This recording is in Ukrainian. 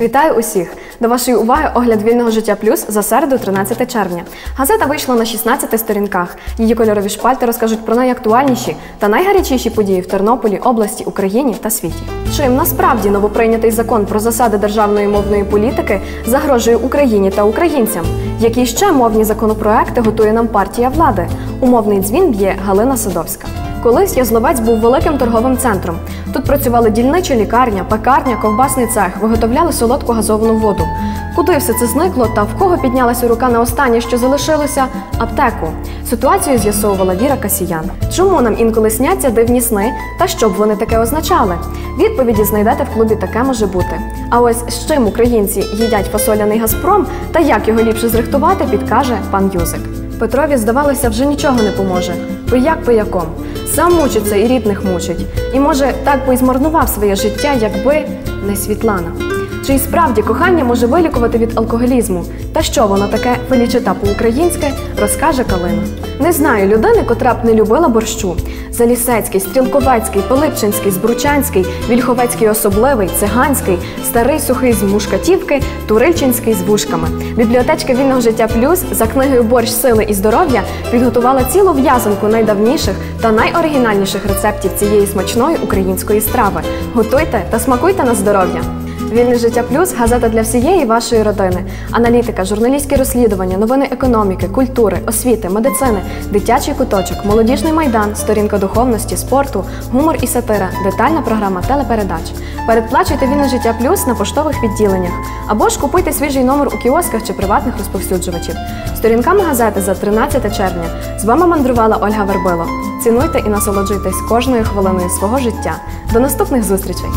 Вітаю усіх! До вашої уваги огляд вільного життя плюс за середу, 13 червня. Газета вийшла на 16 сторінках. Її кольорові шпальти розкажуть про найактуальніші та найгарячіші події в Тернополі, області, Україні та світі. Чим насправді новоприйнятий закон про засади державної мовної політики загрожує Україні та українцям? Які ще мовні законопроекти готує нам партія влади? Умовний дзвін б'є Галина Садовська. Колись Язловець був великим торговим центром. Тут працювали дільнича лікарня, пекарня, ковбасний цех, виготовляли солодку газовану воду. Куди все це зникло та в кого піднялася рука на останнє, що залишилося аптеку? Ситуацію з'ясовувала Віра Касіян. Чому нам інколи сняться дивні сни та що б вони таке означали? Відповіді знайдете в клубі Таке може бути. А ось з чим українці їдять фасоляний Газпром та як його ліпше зрихтувати, підкаже пан Юзик. Петрові, здавалося, вже нічого не поможе. Пияк пияком. Сам мучиться і рідних мучить. І може так би й змарнував своє життя, якби не Світлана. Чи й справді кохання може вилікувати від алкоголізму? Та що воно таке вилічита по-українськи, розкаже Калина. Не знаю людини, котра б не любила борщу. Залісецький, Стрілковецький, Пилипчинський, Збручанський, Вільховецький особливий, циганський, старий сухий з мушкатівки, Турильчинський з вушками. Бібліотечка вільного життя плюс за книгою Борщ сили і здоров'я підготувала цілу в'язанку найдавніших та найоригінальніших рецептів цієї смачної української страви. Готуйте та смакуйте на здоров'я. Вільне життя плюс газета для всієї вашої родини. Аналітика, журналістські розслідування, новини економіки, культури, освіти, медицини, дитячий куточок, молодіжний майдан, сторінка духовності, спорту, гумор і сатира, детальна програма телепередач. Передплачуйте вільне життя плюс на поштових відділеннях або ж купуйте свіжий номер у кіосках чи приватних розповсюджувачів. Сторінками газети за 13 червня. З вами мандрувала Ольга Вербило. Цінуйте і насолоджуйтесь кожною хвилиною свого життя. До наступних зустрічей!